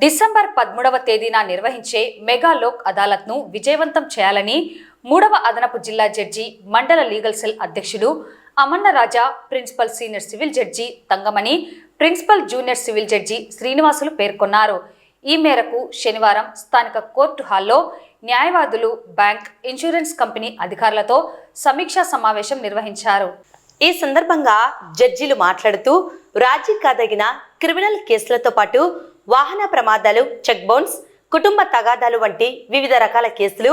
December పదమూడవ తేదీన నిర్వహించే మెగా లోక్ అదాలత్ను విజయవంతం చేయాలని మూడవ అదనపు జిల్లా జడ్జి మండల లీగల్ సెల్ అధ్యక్షుడు Amanna Raja principal senior civil judge Thangamani principal junior civil judge Srinivasulu పేర్కొన్నారు. ఈ మేరకు శనివారం స్థానిక కోర్టు హాల్లో న్యాయవాదులు బ్యాంక్ ఇన్సూరెన్స్ కంపెనీ అధికారులతో సమీక్షా సమావేశం నిర్వహించారు. ఈ సందర్భంగా జడ్జీలు మాట్లాడుతూ రాజీ కాదగిన క్రిమినల్ కేసులతో పాటు వాహన ప్రమాదాలు చెక్ బౌన్స్ కుటుంబ తగాదాలు వంటి వివిధ రకాల కేసులు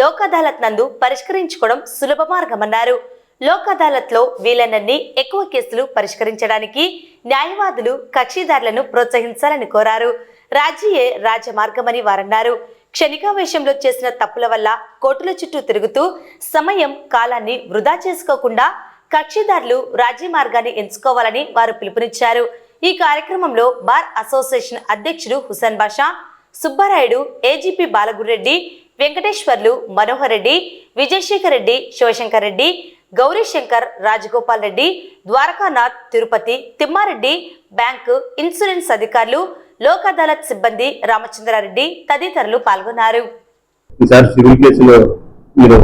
లోక్ అదాలత్ నందు పరిష్కరించుకోవడం సులభ మార్గమన్నారు. లోక్ అదాలత్లో వీలైనన్ని ఎక్కువ కేసులు పరిష్కరించడానికి న్యాయవాదులు కక్షిదారులను ప్రోత్సహించాలని కోరారు. రాజీయే రాజమార్గమని వారన్నారు. క్షణికావేశంలో చేసిన తప్పుల వల్ల కోర్టుల చుట్టూ తిరుగుతూ సమయం కాలాన్ని వృధా చేసుకోకుండా కక్షిదారులు రాజీ మార్గాన్ని ఎంచుకోవాలని వారు పిలుపునిచ్చారు. ఈ కార్యక్రమంలో బార్ అసోసియేషన్ అధ్యక్షుడు Hussain Basha Subbarayudu AGP Balagureddy Venkateswarlu Manohar Reddy Vijayasekhar Reddy Shivashankar Reddy Gowrishankar Rajagopal Reddy Dwarakanath Tirupati Thimmareddy bank insurance అధికారులు లోక్ అదాలత్ సిబ్బంది రామచంద్రారెడ్డి తదితరులు పాల్గొన్నారు. ఈసారి సివిల్ కేసులో మీరు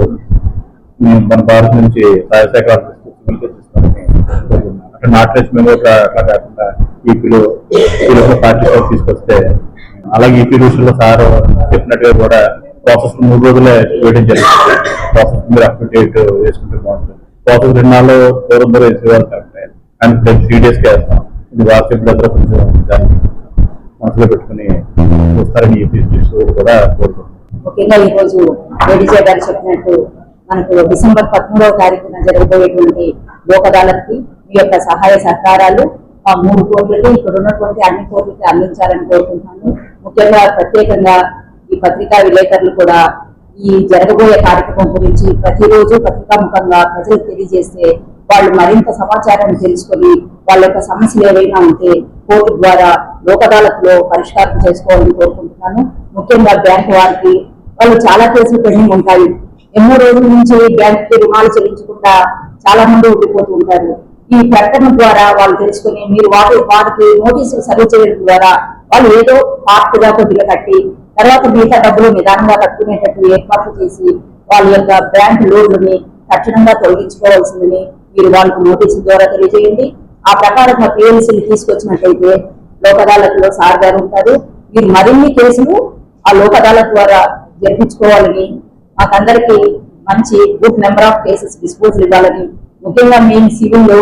మన భారత్ నుంచి సహాయ శాఖ సివిల్ కేసు అంటే నాట్ రేస్ మేము కాకుండా ఈపీలో ఈలోపు పార్టీ సైడ్ తీసుకొస్తే అలాగే ఈపీ విషయంలో సార్ చెప్పినట్టుగా కూడా ప్రాసెస్ మూడు రోజులే వేయడం జరుగుతుంది ప్రాసెస్ మీరు అప్డేట్ వేసుకుంటే బాగుంటుంది. ప్రాసెస్ రెండు నాలుగు దూరం దూరం వేసేవాళ్ళు అండ్ త్రీ డేస్కి వేస్తాం. ఇది వాట్సాప్ దగ్గర కొంచెం దాన్ని మనసులో పెట్టుకుని చూస్తారని ఈపీ కూడా కోరుకుంటున్నాను ముఖ్యంగా ఈ రోజు గారు చెప్పినట్టు మనకు డిసెంబర్ పదమూడవ తారీఖున జరగబోయేటువంటి లోక్ అదాలత్ మీ యొక్క సహాయ సహకారాలు ఆ మూడు కోట్లకి ఇక్కడ ఉన్నటువంటి అన్ని కోట్లకి అందించాలని కోరుకుంటున్నాను. ముఖ్యంగా ప్రత్యేకంగా ఈ పత్రికా విలేకరులు కూడా ఈ జరగబోయే కార్యక్రమం గురించి ప్రతిరోజు పత్రికాముఖంగా ప్రజలకు తెలియజేస్తే వాళ్ళు మరింత సమాచారాన్ని తెలుసుకొని వాళ్ళ యొక్క సమస్యలు ఏవైనా ఉంటే కోర్టు ద్వారా లోక్ అదాలత్లో పరిష్కారం చేసుకోవాలని కోరుకుంటున్నాను. ముఖ్యంగా బ్యాంకు వారికి వాళ్ళు చాలా కేసులు పెండింగ్ ఉంటాయి. ఎన్నో రోజుల నుంచి బ్యాంకుకి రుణాలు చెల్లించకుండా చాలా మంది ఉండిపోతూ ఉంటారు. ఈ ప్రకటన ద్వారా వాళ్ళు తెలుసుకుని మీరు వాటి వారికి నోటీసులు సర్వ్ చేయడం ద్వారా వాళ్ళు ఏదో పార్ట్గా కొద్దిగా కట్టి తర్వాత మిగతా డబ్బులు నిదానంగా కట్టుకునేటట్టు ఏర్పాట్లు చేసి వాళ్ళ యొక్క బ్యాంక్ లోన్లని తక్షణంగా తొలగించుకోవాల్సిందని మీరు వాళ్ళకు నోటీసుల ద్వారా తెలియజేయండి. ఆ ప్రకారంగా పిఎల్సీని తీసుకొచ్చినట్లయితే లోక్ అదాలత్ సార్ గారు ఉంటారు. మీరు మరిన్ని కేసులు ఆ లోక్ అదాలత్ ద్వారా జరిపించుకోవాలని మాకందరికీ మంచి good number of cases disposal ఇవ్వాలని ముఖ్యంగా మీ సివిల్లో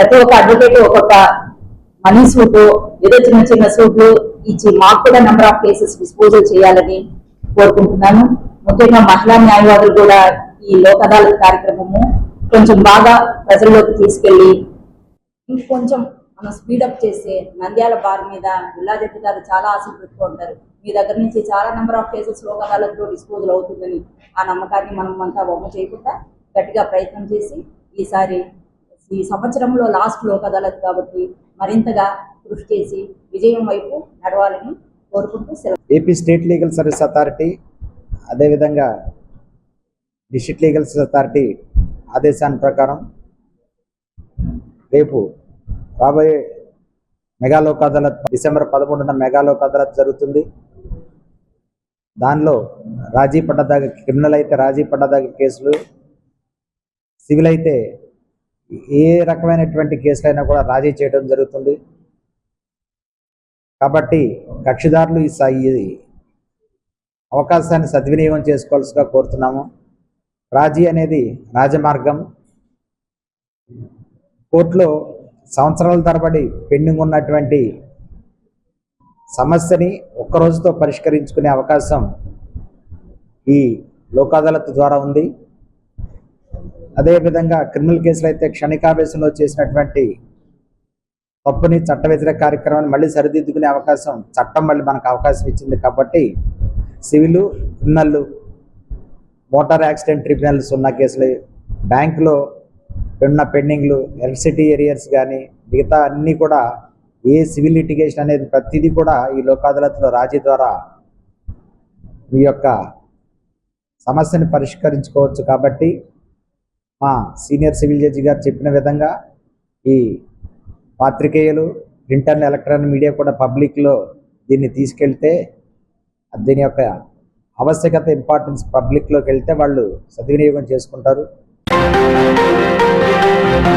ప్రతి ఒక్క అడ్వకేట్ ఒక్కొక్క మనీ సూట్ ఏదో చిన్న చిన్న సూట్లు ఇచ్చి మాకు కూడా నెంబర్ ఆఫ్ కేసెస్ డిస్పోజల్ చేయాలని కోరుకుంటున్నాను. ముఖ్యంగా మహిళా న్యాయవాదులు కూడా ఈ లోక్ అదాలత్ కార్యక్రమము కొంచెం బాగా ప్రజల్లోకి తీసుకెళ్ళి ఇంకొంచెం మనం స్పీడప్ చేస్తే నంద్యాల బార్ మీద జిల్లా జడ్జి గారు చాలా ఆశలు పెట్టుకుంటారు మీ దగ్గర నుంచి చాలా నెంబర్ ఆఫ్ కేసెస్ లోక్ అదాలత్లో డిస్పోజల్ అవుతుందని ఆ నమ్మకాన్ని మనం అంతా బొమ్మ చేయకుండా గట్టిగా ప్రయత్నం చేసి ఈసారి ఈ సంవత్సరంలో లాస్ట్ లోక్ కాబట్టి మరింతగా కృషి చేసి విజయం వైపు నడవాలని కోరుకుంటూ సెలవు. AP state legal service authority అదేవిధంగా డిస్ట్రిక్ట్ లీగల్ సర్వీస్ అథారిటీ ఆదేశాన్ని ప్రకారం రేపు రాబోయే మెగా లోక్ అదాలత్ డిసెంబర్ పదమూడున మెగా లోక్ అదాలత్ జరుగుతుంది. దానిలో రాజీ పడ్డదాగ క్రిమినల్ అయితే రాజీ పడ్డదాగ కేసులు సివిల్ అయితే ఏ రకమైనటువంటి కేసులైనా కూడా రాజీ చేయడం జరుగుతుంది. కాబట్టి కక్షిదారులు ఈ అవకాశాన్ని సద్వినియోగం చేసుకోవాల్సిగా కోరుతున్నాము. రాజీ అనేది రాజమార్గం. కోర్టులో సంవత్సరాల తరబడి పెండింగ్ ఉన్నటువంటి సమస్యని ఒక్క రోజుతో పరిష్కరించుకునే అవకాశం ఈ లోక్ అదాలత్ ద్వారా ఉంది. అదేవిధంగా క్రిమినల్ కేసులు అయితే క్షణికావేశంలో చేసినటువంటి తప్పుని చట్ట వ్యతిరేక కార్యక్రమాన్ని మళ్ళీ సరిదిద్దుకునే అవకాశం చట్టం మళ్ళీ మనకు అవకాశం ఇచ్చింది కాబట్టి civil criminal motor accident tribunals ఉన్న కేసులు బ్యాంకులో ఉన్న పెండింగ్లు ఎలక్ట్రిసిటీ ఏరియర్స్ కానీ మిగతా అన్నీ కూడా ఏ సివిల్ లిటిగేషన్ అనేది ప్రతిదీ కూడా ఈ లోకాదాలత్లో రాజీ ద్వారా మీ యొక్క సమస్యను పరిష్కరించుకోవచ్చు కాబట్టి మా సీనియర్ సివిల్ జడ్జి గారు చెప్పిన విధంగా ఈ పాత్రికేయులు ప్రింటర్ ఎలక్ట్రానిక్ మీడియా కూడా పబ్లిక్లో దీన్ని తీసుకెళ్తే దీని యొక్క ఆవశ్యకత ఇంపార్టెన్స్ పబ్లిక్లోకి వెళ్తే వాళ్ళు సద్వినియోగం చేసుకుంటారు.